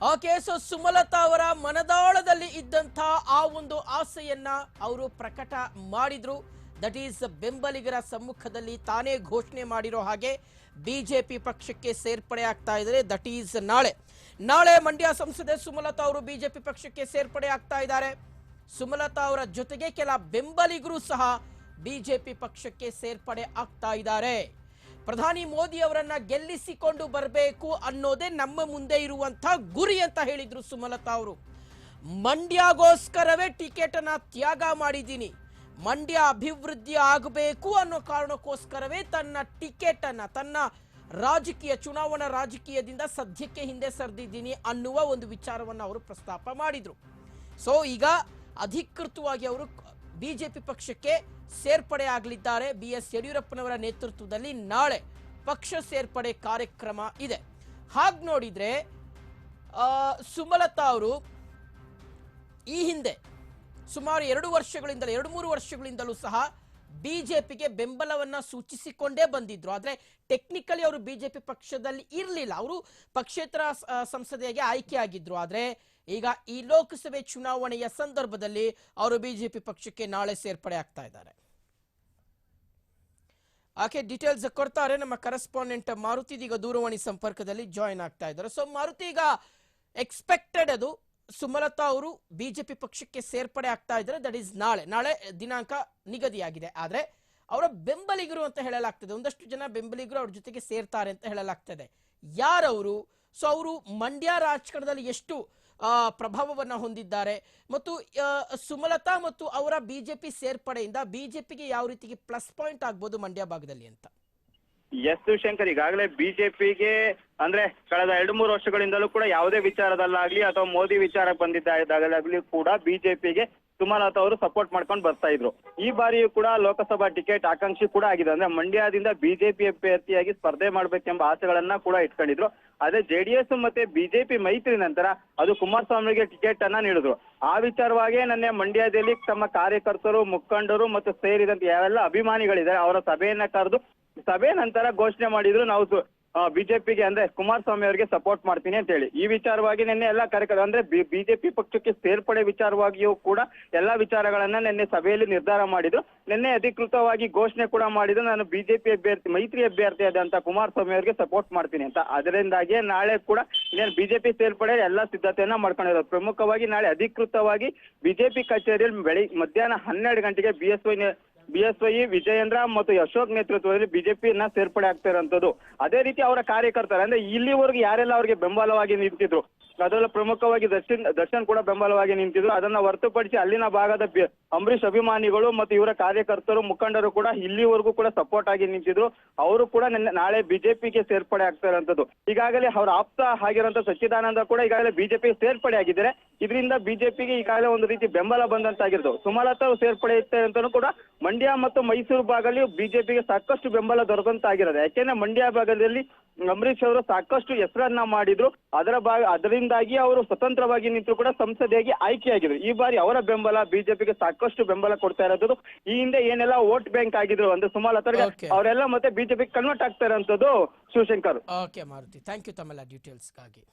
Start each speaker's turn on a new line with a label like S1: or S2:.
S1: Okay so Sumalatha ಅವರ ಮನದಾಳದಲ್ಲಿ ಇದ್ದಂತಹ ಆ ಒಂದು ಆಸೆಯನ್ನ ಅವರು ಪ್ರಕಟ ಮಾಡಿದ್ರು. ದಟ್ ಈಸ್ ಬೆಂಬಲಿಗರ ಸಮ್ಮುಖದಲ್ಲಿ ತಾನೇ ಘೋಷಣೆ ಮಾಡಿರೋ ಹಾಗೆ ಬಿಜೆಪಿ ಪಕ್ಷಕ್ಕೆ ಸೇರ್ಪಡೆ ಆಗ್ತಾ ಇದ್ದಾರೆ. ದಟ್ ಈಸ್ ನಾಳೆ. ನಾಳೆ ಮಂಡ್ಯ ಸಂಸದೆ ಸುಮಲತಾ ಅವರು ಬಿಜೆಪಿ ಪಕ್ಷಕ್ಕೆ ಸೇರ್ಪಡೆ ಆಗ್ತಾ ಇದ್ದಾರೆ. ಸುಮಲತಾ ಅವರ ಜೊತೆಗೆ ಕೆಲ ಬೆಂಬಲಿಗರು ಸಹ ಬಿಜೆಪಿ ಪಕ್ಷಕ್ಕೆ ಸೇರ್ಪಡೆ ಆಗ್ತಾ ಇದ್ದಾರೆ. ಪ್ರಧಾನಿ ಮೋದಿ ಅವರನ್ನ ಗೆಲ್ಲಿಸಿಕೊಂಡು ಬರಬೇಕು ಅನ್ನೋದೇ ನಮ್ಮ ಮುಂದೆ ಇರುವಂತಹ ಗುರಿ ಅಂತ ಹೇಳಿದ್ರು ಸುಮಲತಾ ಅವರು. ಮಂಡ್ಯಗೋಸ್ಕರವೇ ಟಿಕೆಟ್ ಅನ್ನ ತ್ಯಾಗ ಮಾಡಿದ್ದೀನಿ. ಮಂಡ್ಯ ಅಭಿವೃದ್ಧಿ ಆಗಬೇಕು ಅನ್ನೋ ಕಾರಣಕ್ಕೋಸ್ಕರವೇ ತನ್ನ ಟಿಕೆಟನ್ನು, ತನ್ನ ರಾಜಕೀಯ, ಚುನಾವಣಾ ರಾಜಕೀಯದಿಂದ ಸದ್ಯಕ್ಕೆ ಹಿಂದೆ ಸರಿದಿದ್ದೀನಿ ಅನ್ನುವ ಒಂದು ವಿಚಾರವನ್ನು ಅವರು ಪ್ರಸ್ತಾಪ ಮಾಡಿದ್ರು. ಸೊ ಈಗ ಅಧಿಕೃತವಾಗಿ ಅವರು ಬಿಜೆಪಿ ಪಕ್ಷಕ್ಕೆ ಸೇರ್ಪಡೆ ಆಗಲಿದ್ದಾರೆ. ಬಿ ಎಸ್ ಯಡಿಯೂರಪ್ಪನವರ ನೇತೃತ್ವದಲ್ಲಿ ನಾಳೆ ಪಕ್ಷ ಸೇರ್ಪಡೆ ಕಾರ್ಯಕ್ರಮ ಇದೆ. ಹಾಗ ನೋಡಿದ್ರೆ ಸುಮಲತಾ ಅವರು ಈ ಹಿಂದೆ ಸುಮಾರು ಎರಡು ವರ್ಷಗಳಿಂದಲೂ, ಎರಡು ಮೂರು ವರ್ಷಗಳಿಂದಲೂ ಸಹ ಬಿಜೆಪಿಗೆ ಬೆಂಬಲವನ್ನ ಸೂಚಿಸಿಕೊಂಡೇ ಬಂದಿದ್ರು. ಆದ್ರೆ ಟೆಕ್ನಿಕಲಿ ಅವರು ಬಿಜೆಪಿ ಪಕ್ಷದಲ್ಲಿ ಇರಲಿಲ್ಲ. ಅವರು ಪಕ್ಷೇತರ ಸಂಸದೆಯಾಗಿ ಆಯ್ಕೆ ಆಯ್ಕೆಯಾಗಿದ್ರು. ಆದ್ರೆ ಈಗ ಈ ಲೋಕಸಭೆ ಚುನಾವಣೆಯ ಸಂದರ್ಭದಲ್ಲಿ ಅವರು ಬಿಜೆಪಿ ಪಕ್ಷಕ್ಕೆ ನಾಳೆ ಸೇರ್ಪಡೆ ಆಗ್ತಾ ಇದ್ದಾರೆ. ಆಕೆ ಡೀಟೇಲ್ಸ್ ಕೊಡ್ತಾರೆ. ನಮ್ಮ ಕರೆಸ್ಪಾಂಡೆಂಟ್ ಮಾರುತಿ ಈಗ ದೂರವಾಣಿ ಸಂಪರ್ಕದಲ್ಲಿ ಜಾಯಿನ್ ಆಗ್ತಾ ಇದ್ದಾರೆ. ಸೊ ಮಾರುತಿ, ಈಗ ಎಕ್ಸ್ಪೆಕ್ಟೆಡ್ ಅದು. ಸುಮಲತಾ ಅವರು ಬಿಜೆಪಿ ಪಕ್ಷಕ್ಕೆ ಸೇರ್ಪಡೆ ಆಗ್ತಾ ಇದ್ದಾರೆ. ದಟ್ ಈಸ್ ನಾಳೆ. ನಾಳೆ ದಿನಾಂಕ ನಿಗದಿಯಾಗಿದೆ. ಆದರೆ ಅವರ ಬೆಂಬಲಿಗರು ಅಂತ ಹೇಳಲಾಗ್ತದೆ. ಒಂದಷ್ಟು ಜನ ಬೆಂಬಲಿಗರು ಅವ್ರ ಜೊತೆಗೆ ಸೇರ್ತಾರೆ ಅಂತ ಹೇಳಲಾಗ್ತದೆ. ಯಾರವರು? ಸೊ ಅವರು ಮಂಡ್ಯ ರಾಜಕಾರಣದಲ್ಲಿ ಎಷ್ಟು ಪ್ರಭಾವವನ್ನು ಹೊಂದಿದ್ದಾರೆ ಮತ್ತು ಸುಮಲತಾ ಮತ್ತು ಅವರ ಬಿಜೆಪಿ ಸೇರ್ಪಡೆಯಿಂದ ಬಿಜೆಪಿಗೆ ಯಾವ ರೀತಿಗೆ ಪ್ಲಸ್ ಪಾಯಿಂಟ್ ಆಗ್ಬೋದು ಮಂಡ್ಯ ಭಾಗದಲ್ಲಿ ಅಂತ?
S2: ಎಸ್ ಶಿವಶಂಕರ್ ಈಗಾಗಲೇ ಬಿಜೆಪಿಗೆ, ಅಂದ್ರೆ ಕಳೆದ ಎರಡು ಮೂರು ವರ್ಷಗಳಿಂದಲೂ ಕೂಡ ಯಾವುದೇ ವಿಚಾರದಲ್ಲಾಗ್ಲಿ ಅಥವಾ ಮೋದಿ ವಿಚಾರ ಬಂದಿದ್ದಾಗಲಾಗ್ಲಿ ಕೂಡ ಬಿಜೆಪಿಗೆ ಸುಮಲತಾ ಅವರು ಸಪೋರ್ಟ್ ಮಾಡ್ಕೊಂಡು ಬರ್ತಾ ಇದ್ರು. ಈ ಬಾರಿಯೂ ಕೂಡ ಲೋಕಸಭಾ ಟಿಕೆಟ್ ಆಕಾಂಕ್ಷಿ ಕೂಡ ಆಗಿದೆ. ಅಂದ್ರೆ ಮಂಡ್ಯದಿಂದ ಬಿಜೆಪಿ ಅಭ್ಯರ್ಥಿಯಾಗಿ ಸ್ಪರ್ಧೆ ಮಾಡ್ಬೇಕೆಂಬ ಆಸೆಗಳನ್ನ ಕೂಡ ಇಟ್ಕೊಂಡಿದ್ರು. ಅದೇ ಜೆಡಿಎಸ್ ಮತ್ತೆ ಬಿಜೆಪಿ ಮೈತ್ರಿ ನಂತರ ಅದು ಕುಮಾರಸ್ವಾಮಿಗೆ ಟಿಕೆಟ್ ಅನ್ನ ನೀಡಿದ್ರು. ಆ ವಿಚಾರವಾಗಿ ನನ್ನ ಮಂಡ್ಯದಲ್ಲಿ ತಮ್ಮ ಕಾರ್ಯಕರ್ತರು, ಮುಖಂಡರು ಮತ್ತು ಸೇರಿದಂತೆ ಯಾವೆಲ್ಲ ಅಭಿಮಾನಿಗಳಿದ್ದಾರೆ, ಅವರ ಸಭೆಯನ್ನ ಕರೆದು ಸಭೆ ನಂತರ ಘೋಷಣೆ ಮಾಡಿದ್ರು ನಾವು ಬಿಜೆಪಿಗೆ ಅಂದ್ರೆ ಕುಮಾರಸ್ವಾಮಿ ಅವರಿಗೆ ಸಪೋರ್ಟ್ ಮಾಡ್ತೀನಿ ಅಂತ ಹೇಳಿ ಈ ವಿಚಾರವಾಗಿ ನಿನ್ನೆ ಎಲ್ಲಾ ಕಾರ್ಯಕರ್ತರು ಅಂದ್ರೆ ಬಿಜೆಪಿ ಪಕ್ಷಕ್ಕೆ ಸೇರ್ಪಡೆ ವಿಚಾರವಾಗಿಯೂ ಕೂಡ ಎಲ್ಲಾ ವಿಚಾರಗಳನ್ನ ನಿನ್ನೆ ಸಭೆಯಲ್ಲಿ ನಿರ್ಧಾರ ಮಾಡಿದ್ರು. ನಿನ್ನೆ ಅಧಿಕೃತವಾಗಿ ಘೋಷಣೆ ಕೂಡ ಮಾಡಿದ್ರು, ನಾನು ಬಿಜೆಪಿ ಅಭ್ಯರ್ಥಿ ಮೈತ್ರಿ ಅಭ್ಯರ್ಥಿ ಆದಂತ ಕುಮಾರಸ್ವಾಮಿ ಅವರಿಗೆ ಸಪೋರ್ಟ್ ಮಾಡ್ತೀನಿ ಅಂತ. ಅದರಿಂದಾಗಿ ನಾಳೆ ಕೂಡ ಇನ್ನೇನು ಬಿಜೆಪಿ ಸೇರ್ಪಡೆ ಎಲ್ಲಾ ಸಿದ್ಧತೆಯನ್ನ ಮಾಡ್ಕೊಂಡಿರೋದು. ಪ್ರಮುಖವಾಗಿ ನಾಳೆ ಅಧಿಕೃತವಾಗಿ ಬಿಜೆಪಿ ಕಚೇರಿಯಲ್ಲಿ ಬೆಳಿ ಮಧ್ಯಾಹ್ನ ಹನ್ನೆರಡು ಗಂಟೆಗೆ B Y B S Y Vijayendra ಮತ್ತು ಅಶೋಕ್ ನೇತೃತ್ವದಲ್ಲಿ ಬಿಜೆಪಿಯನ್ನ ಸೇರ್ಪಡೆ ಆಗ್ತಾ ಇರೋಂಥದ್ದು. ಅದೇ ರೀತಿ ಅವರ ಕಾರ್ಯಕರ್ತರು, ಅಂದ್ರೆ ಇಲ್ಲಿವರೆಗೂ ಯಾರೆಲ್ಲ ಅವರಿಗೆ ಬೆಂಬಲವಾಗಿ ನಿಂತಿದ್ರು? ಅದರಲ್ಲೂ ಪ್ರಮುಖವಾಗಿ ದರ್ಶನ್ ದರ್ಶನ್ ಕೂಡ ಬೆಂಬಲವಾಗಿ ನಿಂತಿದ್ರು. ಅದನ್ನ ಹೊರತುಪಡಿಸಿ ಅಲ್ಲಿನ ಭಾಗದ ಅಂಬರೀಷ್ ಅಭಿಮಾನಿಗಳು ಮತ್ತು ಇವರ ಕಾರ್ಯಕರ್ತರು, ಮುಖಂಡರು ಕೂಡ ಇಲ್ಲಿವರೆಗೂ ಕೂಡ ಸಪೋರ್ಟ್ ಆಗಿ ನಿಂತಿದ್ರು. ಅವರು ಕೂಡ ನಾಳೆ ಬಿಜೆಪಿಗೆ ಸೇರ್ಪಡೆ ಆಗ್ತಾ ಈಗಾಗಲೇ ಅವರ ಆಪ್ತ ಆಗಿರುವಂತ ಸಚ್ಚಿದಾನಂದ ಕೂಡ ಈಗಾಗಲೇ ಬಿಜೆಪಿ ಸೇರ್ಪಡೆ ಆಗಿದ್ದಾರೆ. ಇದರಿಂದ ಬಿಜೆಪಿಗೆ ಈಗಾಗಲೇ ಒಂದು ರೀತಿ ಬೆಂಬಲ ಬಂದಂತಾಗಿರೋದು. ಸುಮಲತಾ ಸೇರ್ಪಡೆ ಇರ್ತಾರೆ ಕೂಡ ಮಂಡ್ಯ ಮತ್ತು ಮೈಸೂರು ಭಾಗದಲ್ಲಿ ಬಿಜೆಪಿಗೆ ಸಾಕಷ್ಟು ಬೆಂಬಲ ದೊರೆತಂತಾಗಿರೋದು ಯಾಕೆಂದ್ರೆ ಮಂಡ್ಯ ಭಾಗದಲ್ಲಿ ಅಂಬರೀಷ್ ಅವರು ಸಾಕಷ್ಟು ಹೆಸರನ್ನ ಮಾಡಿದ್ರು. ಅದರ ಭಾಗ, ಅದರಿಂದಾಗಿ ಅವರು ಸ್ವತಂತ್ರವಾಗಿ ನಿಂತು ಕೂಡ ಸಂಸದೆಯಾಗಿ ಆಯ್ಕೆಯಾಗಿದ್ರು. ಈ ಬಾರಿ ಅವರ ಬೆಂಬಲ ಬಿಜೆಪಿಗೆ ಸಾಕಷ್ಟು ಬೆಂಬಲ ಕೊಡ್ತಾ ಇರೋದು. ಈ ಹಿಂದೆ ಏನೆಲ್ಲ ವೋಟ್ ಬ್ಯಾಂಕ್ ಆಗಿದ್ರು ಅಂದ್ರೆ
S1: ಸುಮಾರು
S2: ಅವರೆಲ್ಲ ಮತ್ತೆ ಬಿಜೆಪಿ ಕನ್ವರ್ಟ್ ಆಗ್ತಾ ಇರೋಂಥದ್ದು Shivashankar.
S1: Okay Maruti. Thank you ತಮ್ಮೆಲ್ಲ ಡೀಟೇಲ್ಸ್ಗಾಗಿ